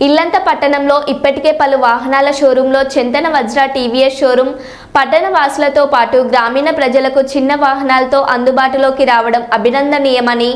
ఇల్లంత పట్టణంలో ఇప్పటికే పలు వాహనాల షోరూంలో చందన వజ్ర టీవీఎస్ షోరూం పట్టణ వాసులతో పాటు గ్రామీణ ప్రజలకు చిన్న వాహనాలతో అందుబాటులోకి రావడం అభినందనీయమని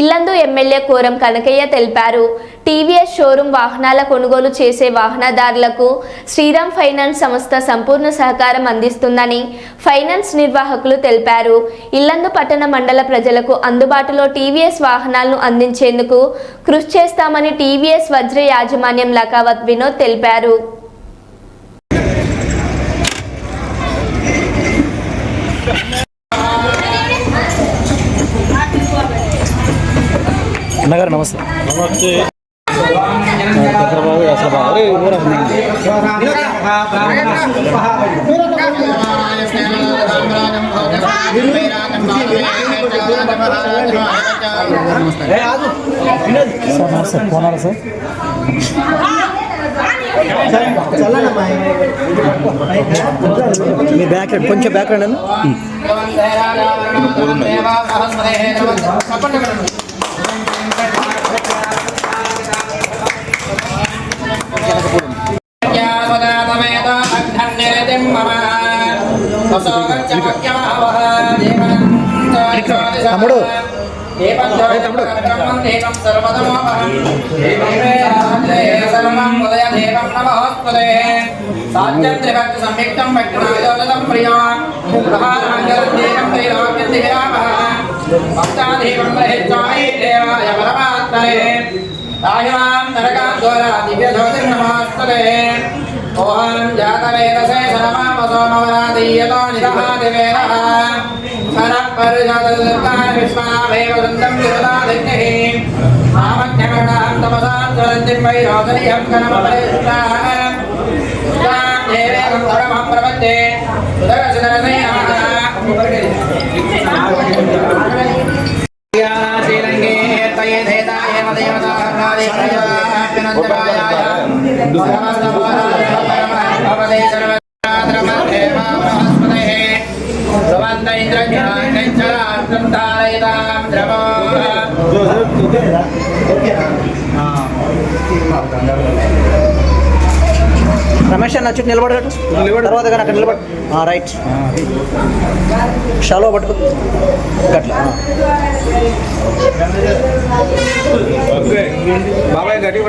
ఇల్లందు ఎమ్మెల్యే కోరం కనకయ్య తెలిపారు. టీవీఎస్ షోరూం వాహనాల కొనుగోలు చేసే వాహనదారులకు శ్రీరామ్ ఫైనాన్స్ సంస్థ సంపూర్ణ సహకారం అందిస్తుందని ఫైనాన్స్ నిర్వాహకులు తెలిపారు. ఇల్లందు పట్టణ మండల ప్రజలకు అందుబాటులో టీవీఎస్ వాహనాలను అందించేందుకు కృషి చేస్తామని టీవీఎస్ వజ్ర యాజమాన్యం లకావత్ వినోద్ తెలిపారు. అన్నగారు నమస్తే. నమస్తే. చంద్రబాబు అసలు సార్ నమస్తే. పోనారా సార్? మీ బ్యాక్ కొంచెం బ్యాక్ రండి అన్న. తమ్ముడు. సంయుక్తం భక్తిమాయోజనం ప్రియా ప్రహారాంగరం త్రైలోక్యం దివిరామः భక్తాదేవం మహేశ్వరాయ దేవాయ పరమాత్మనే రాహిమాం నరకాం ద్వారా దివ్యజ్యోతిర్నమస్తతే ఓహం జాతవేదసే సరమామ సోమవరాదీయతో నిదహాదివేదः సరపరిజాతదుర్గాన్ విశ్వామేవ వృందం విరుదాదిగ్నిः నామజ్ఞగణాం తమసాం జ్వలంతిం వై రోదనీయం కనమపరిష్టాः దేవేకం పరమం ప్రపద్యే ఉదరసుదరసే రమేష్ అన్న వచ్చి నిలబడగట్టు తర్వాత కానీ అక్కడ నిలబడు. రైట్ షాలో పట్టుకో. గట్ల బాబాయ్ గట్టి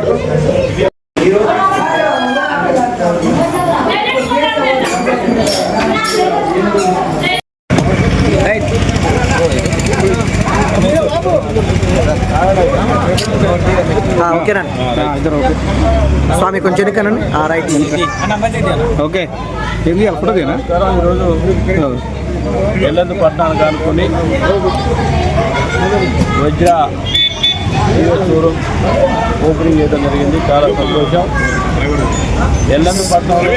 ఓకేనండి స్వామి కొంచెం ఎన్నికనండి ఆ, రైట్. ఓకే. ఏం చేయాలి? ఫోటోదేనా ఈరోజు ఎల్లందు పట్టణానికి అనుకుని వజ్ర హీరో షోరూమ్ ఓపెనింగ్ చేయడం జరిగింది. చాలా సంతోషం. ఎల్లందు పట్టణంలో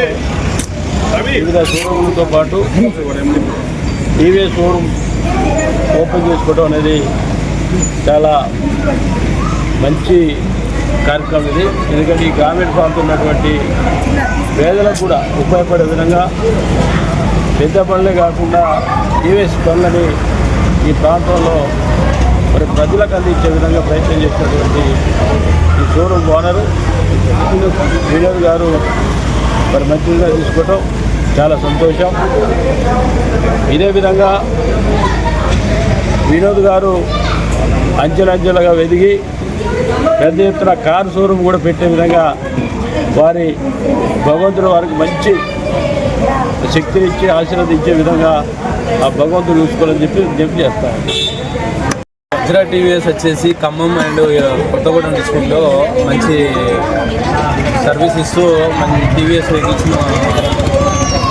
వివిధ షోరూమ్లతో పాటు టీవీఎస్ షోరూమ్ ఓపెన్ చేసుకోవడం అనేది చాలా మంచి కార్యక్రమం ఇది. ఎందుకంటే ఈ గ్రామీణ ప్రాంతం ఉన్నటువంటి పేదలకు కూడా ఉపయోగపడే విధంగా పెద్ద పనులే కాకుండా టీవీఎస్ పనులని ఈ ప్రాంతంలో ప్రజలకు అందించే విధంగా ప్రయత్నం చేసినటువంటి ఈ షోరూమ్ ఓనరు డీలర్ గారు మరి మంచిగా తీసుకోవటం చాలా సంతోషం. ఇదే విధంగా వినోద్ గారు అంచెలంచెలుగా వెదిగి పెద్ద ఎత్తున కారు షోరూమ్ కూడా పెట్టే విధంగా వారి భగవంతుడు వారికి మంచి శక్తినిచ్చి ఆశీర్వదించే విధంగా ఆ భగవంతుడు చూసుకోవాలని చెప్పి విజ్ఞప్తి చేస్తాను వజ్రా టీవీఎస్ వచ్చేసి ఖమ్మం అండ్ కొత్తగూడెం డిస్ట్రిక్ట్లో మంచి సర్వీస్ ఇస్తూ మంచి టీవీఎస్ వెహికల్స్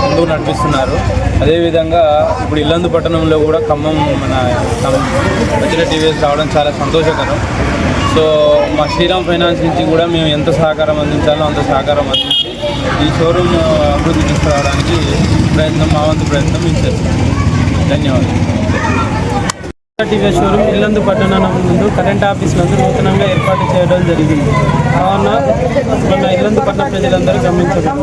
ముందుకు నడిపిస్తున్నారు. అదేవిధంగా ఇప్పుడు ఇల్లందు పట్టణంలో కూడా ఖమ్మం మన ఖమ్మం వజ్రా టీవీఎస్ రావడం చాలా సంతోషకరం. సో మా శ్రీరామ్ ఫైనాన్స్ నుంచి కూడా మేము ఎంత సహకారం అందించాలో అంత సహకారం అందించి ఈ షోరూమ్ అభివృద్ధి తీసుకురావడానికి ప్రయత్నం మా వంతు ప్రయత్నం మేము చేస్తాం ధన్యవాదాలు. టీవీ షోరూమ్ ఇల్లందు పట్టణం ముందు కరెంట్ ఆఫీస్ నందు నూతనంగా ఏర్పాటు చేయడం జరిగింది. కావున మన ఇల్లందు పట్టణ ప్రజలందరూ గమనించడం.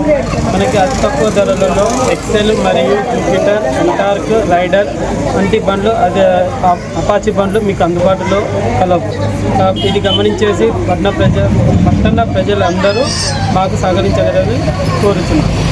మనకి అతి తక్కువ ధరలలో ఎక్సెల్ మరియు జూపిటర్ టార్క్ రైడర్ వంటి బండ్లు అదే అపాచి అపాచీ బండ్లు మీకు అందుబాటులో కలవు. ఇది గమనించేసి పట్టణ ప్రజ పట్టణ ప్రజలందరూ మాకు సహకరించగలని కోరుతున్నాం